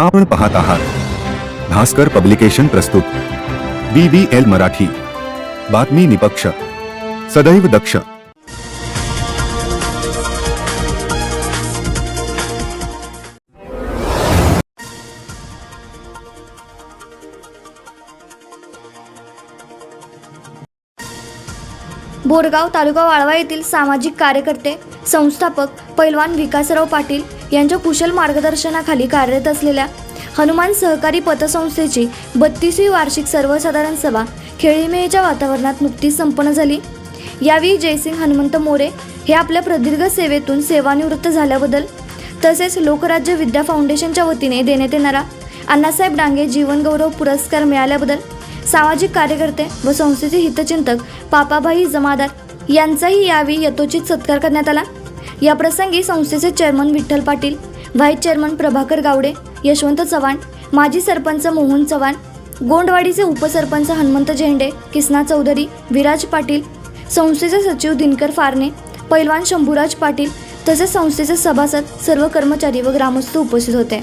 आपण पाहत आहात. भास्कर पब्लिकेशन प्रस्तुत. B B L Marathi. बातमी निपक्ष. सदैव दक्ष. बोरगाव तालुका वाळवा येथील सामाजिक कार्यकर्ते संस्थापक पैलवान विकासराव पाटील यांच्या कुशल मार्गदर्शनाखाली कार्यरत असलेल्या हनुमान सहकारी पतसंस्थेची बत्तीसवी वार्षिक सर्वसाधारण सभा खेळीमेळीच्या वातावरणात नुकतीच संपन्न झाली. यावेळी जयसिंग हनुमंत मोरे हे आपल्या प्रदीर्घ सेवेतून सेवानिवृत्त झाल्याबद्दल तसेच लोकराज्य विद्या फाउंडेशनच्या वतीने देण्यात येणारा अण्णासाहेब डांगे जीवनगौरव पुरस्कार मिळाल्याबद्दल सामाजिक कार्यकर्ते व संस्थेचे हितचिंतक पापाभाई जमादार यांचाही यावेळी यथोचित सत्कार करण्यात आला. या प्रसंगी संस्थेचे chairman Vitthal Patil vice chairman Prabhakar Gawade Yashwant Chavan माजी सरपंच मोहन चव्हाण गोंडवाडीचे उपसरपंच हनुमंत झेंडे किसना चौधरी विराज पाटील संस्थेचे सचिव दिनकर फारणे पैलवान शंभूराज पाटील तसेच संस्थेचे सभासद सर्व कर्मचारी व ग्रामस्थ उपस्थित होते.